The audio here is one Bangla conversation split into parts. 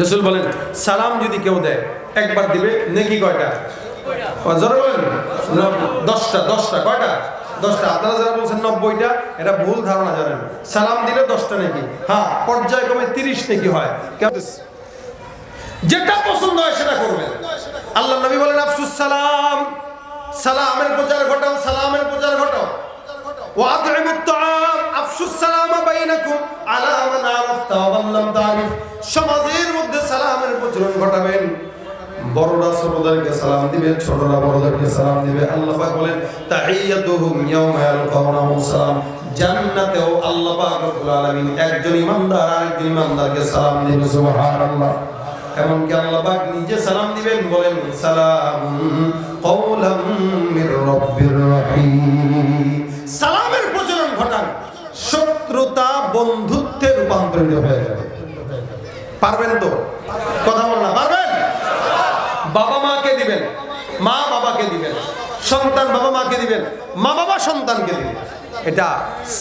রসুল বলেন, সালাম যদি কেউ দেয়, একবার দিবে, নেকি কয়টা? জোরে বলেন। দশটা দশটা, কয়টা? দশটা। আপনারা যারা বলছেন নব্বইটা, এটা ভুল ধারণা জানেন। সালাম দিলে দশটা হ্যাঁ পর্যায়ক্রমে তিরিশ হয়। যেটা পছন্দ হয় সেটা করবেন। আল্লাহ নবী বলেন, আফসুস সালাম। সালামের প্রচার ঘটাও, সালামের প্রচার ঘটাও। সমাজ প্রচলন ঘটাবেন, বড়রা ছোটদেরকে সালাম দিবে, ছোটরা বড়দেরকে সালাম দিবে। আল্লাহ পাক বলেন তাহিয়াতুহুম ইয়াওমা ইয়ালকাউনাহু সালাম। জান্নাতেও আল্লাহ পাক রব্বুল আলামিন একজন ইমানদার আরেকজন ইমানদারকে সালাম দিবে, সুবহানাল্লাহ। এমনকি আল্লাহ পাক নিজে সালাম দিবেন, বলেন সালাম কওলাম মির রাব্বির রহিম। সালামের প্রচলন ঘটান, শত্রুতা বন্ধুত্বে রূপান্তরিত হয়ে যাবে। পারবেন তো? কথা বল না, পারবেন? বাবা মাকে দিবেন, মা বাবাকে দিবেন, সন্তান বাবা মাকে দিবেন, মা বাবা সন্তানকে দিবেন। এটা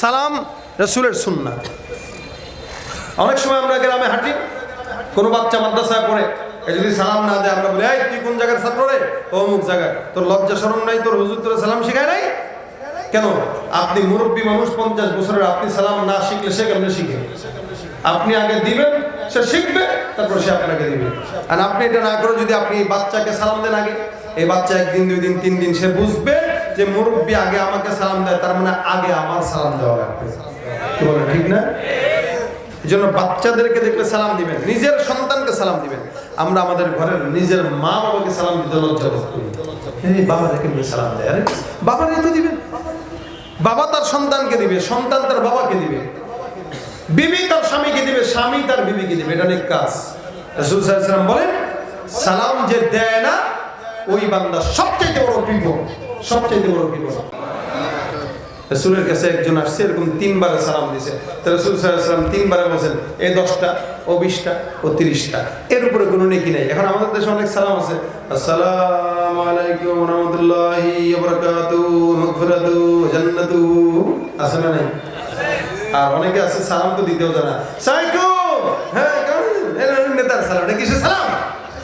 সালাম রসুলের সুন্নাহ। অনেক সময় আমরা গ্রামে হাঁটি, কোনো বাচ্চা মাদ্রাসায় পড়ে যদি সালাম না দেয়, আমরা বলি, এই, তুই কোন জায়গার ছাত্র রে? অমুক জায়গায়। তোর লজ্জা শরম নাই? তোর হুজুর তোর সালাম শিখায় নাই? কেন? আপনি মুরব্বী মানুষ, পঞ্চাশ বছরের, আপনি সালাম না শিখলে সে কেমনে শিখে? আপনি আগে দিবেন সে শিখবে, তারপর সে আপনাকে দিবে। আর আপনি এটা না করে যদি আপনি বাচ্চাকে সালাম দেন আগে, এই বাচ্চা একদিন, দুই দিন, তিন দিন সে বুঝবে যে মুরব্বী আগে আমাকে সালাম দেয়, তার মানে আগে আমার সালাম দেওয়া লাগবে। কি বলেন, ঠিক না? এই জন্য বাচ্চাদেরকে দেখলে সালাম দিবেন, নিজের সন্তানকে সালাম দিবেন। আমরা আমাদের ঘরের নিজের মা বাবাকে সালাম দিতে লজ্জা করি। সালাম দেয়, আরে বাবারই তো দিবেন বাবা তার সন্তানকে দিবে, সন্তান তার বাবাকে দিবে। বিবি তার স্বামীকে দিবে, স্বামী তার বিবিকে দিবে, এটা অনেক কাজ। রাসূল সাল্লাল্লাহু বলেন, সালাম যে দেয় না, ওই বান্দা সবচেয়ে বড় বিপদ সবচেয়ে বড় বিপদ রসুলের কাছে একজন আসছে, এরকম তিনবারে সালাম দিছে। তো রসুল সাল্লাম তিনবারে বলছেন এই দশটা, ও বিশটা, ও তিরিশটা। এর উপরে কোনো নেকি নেই। এখন আমাদের দেশে অনেক সালাম আছে। আসসালামু আলাইকুম রহমতুল্লাহি আছে না নাই? আর অনেকে আছে সালাম তো দিতেও জানা সাইকুম হ্যাঁ নেতার সালাম। এটা কিসের সালাম?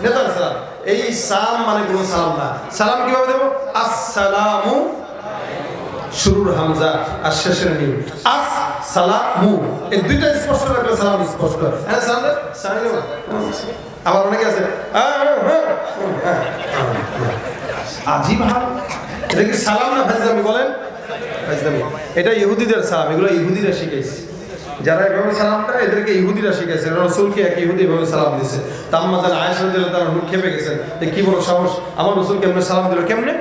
নেতার সালাম। এই সালাম মানে কোনো সালাম না। সালাম কীভাবে দেবো? আসসালামু শুরুর হামজা আর শেষের মিম। আস সালামু এই দুইটা স্পষ্ট রাখলে সালাম স্পষ্ট হ্যাঁ। সালাম আবার অনেকে আছে। আ, আ, আ। আজিব হাল এটা কি সালাম না ফাইজলামি বলেন? ফাইজলামি। এটা ইহুদিদের সালাম, এগুলো ইহুদিরা শিখাইছে। যারা এভাবে সালাম দেয় এদেরকে ইহুদিরা শিখাইছে। রসুলকে এক ইহুদি এভাবে সালাম দিছে। তাম্মা যেন আয়সা দিল তারা হুট খেপে গেছেন। যে কি বড় সাহস। আমার রসুল কেমনে সালাম দিল। কেমনে?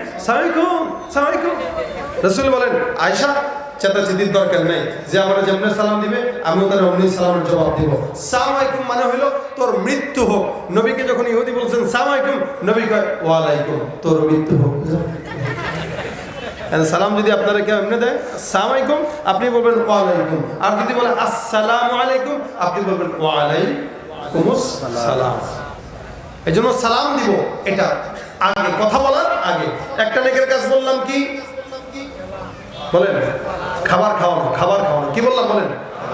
রসুল বলেন আয়সা চেতাচেতির দরকার নেই। যে আমার যেমনি সালাম দিবে, আমিও তার অমনি সালামের জবাব দিব। সালামাইকুম মানে হলো তোর মৃত্যু হোক। নবীকে যখন ইহুদি বলছেন সালামাইকুম নবী কয় ওয়ালাইকুম তোর মৃত্যু হোক। সালাম যদি আপনারা কেউ এমনি দেয় সালামাইকুম আপনি বলবেন, ওয়ালাইকুম আর যদি বলে, আসসালাম আলাইকুম আপনি বলবেন ওয়ালাইকুম সালাম এই জন্য সালাম দিব, এটা আগে, কথা বলার আগে। একটা নেকের কাজ বললাম কি? বলেন, খাবার খাওয়ানো খাবার খাওয়ানো। কি বললাম, বলেন?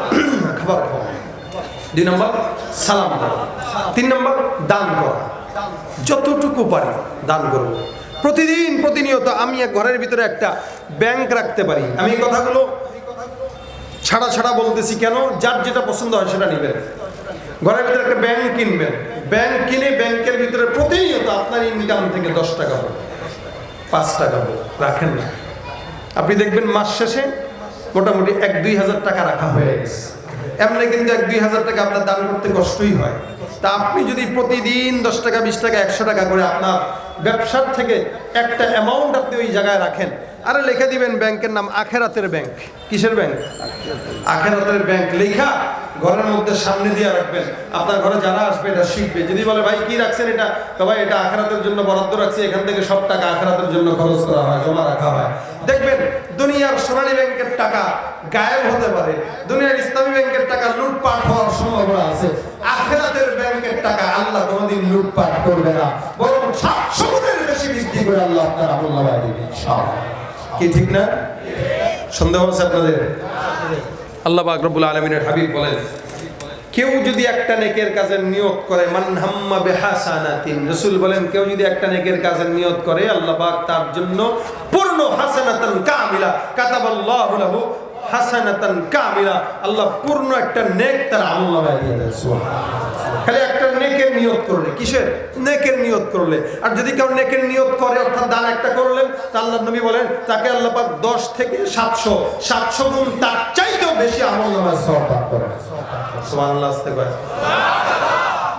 খাবার খাওয়ানো। দুই নম্বর, সালাম দেওয়া তিন নম্বর, দান করা। যতটুকু পারি দান করব। প্রতিদিন প্রতিনিয়ত আমি এক ঘরের ভিতরে একটা ব্যাংক রাখতে পারি। আমি এই কথাগুলো ছাড়া ছাড়া বলতেছি কেন? যার যেটা পছন্দ হয় সেটা নেবেন। ঘরের ভিতরে একটা ব্যাংক কিনবেন। ব্যাংক কিনে ব্যাংকের ভিতরে প্রতিনিয়ত আপনার ইনকাম থেকে দশ টাকা হবে পাঁচ টাকা হোক, রাখেন না। আপনি দেখবেন মাস শেষে মোটামুটি এক দুই হাজার টাকা রাখা হয়ে গেছে। এমনি কিন্তু এক দুই হাজার টাকা আপনার দান করতে কষ্টই হয়। তা আপনি যদি প্রতিদিন দশ টাকা, বিশ টাকা, একশো টাকা করে আপনার ব্যবসার থেকে একটা অ্যামাউন্ট আপনি ওই জায়গায় রাখেন। আরে লিখে দিবেন ব্যাংকের নাম আখেরাতের ব্যাংক। কিসের ব্যাংক? আখেরাতের ব্যাংক। লেখা ঘরের মধ্যে সামনে দিয়ে রাখবেন। আপনার ঘরে যারা আসবে এটা শিখবে। যদি বলে, ভাই, কি রাখছেন এটা? তো ভাই, এটা আখেরাতের জন্য বরাদ্দ রাখছি। এখান থেকে সব টাকা আখেরাতের জন্য খরচ করা হয়, জমা রাখা হয়। দেখবেন দুনিয়ার সোনালী ব্যাংকের টাকা গায়েব হতে পারে। দুনিয়ার ইসলামী ব্যাংকের টাকা লুটপাট হওয়ার সম্ভাবনা আছে। আখেরাতের ব্যাংকের টাকা আল্লাহ কোনোদিন লুটপাট করবে না। বরং সাতশো গুণের বেশি বৃদ্ধি করে আল্লাহ আপনার আমল নামায় দিবে। কি ঠিক না? সন্দেহ আছে আপনাদের? আল্লাহ আকরবুল আলমিনের হাবিব বলেন, কেউ যদি একটা নেকের কাজের নিয়ত করে, মান হাম্মা বিহাসানাতিন, রাসূল বলেন, কেউ যদি একটা নেকের কাজের নিয়ত করে, আল্লাহ তার জন্য পূর্ণ হাসানাতান কামিলা, কাতাবাল্লাহু লাহু হাসানাতান কামিলা। আল্লাহ পূর্ণ একটা নেক তার আমলনামায় দিয়ে দেয় খালি একটা নেকের নিয়ত করলে, কিসের? নেকের নিয়ত করলে। আর যদি কেউ নেকের নিয়ত করে, অর্থাৎ দান একটা করলেন, তা আল্লাহ নবী বলেন, তাকে আল্লাহ পাক দশ থেকে সাতশো সাতশো গুণ তার চাইতেও বেশি আমল নামাজ সওয়াব দান করেন। সুবহানাল্লাহ, আস্তে করে।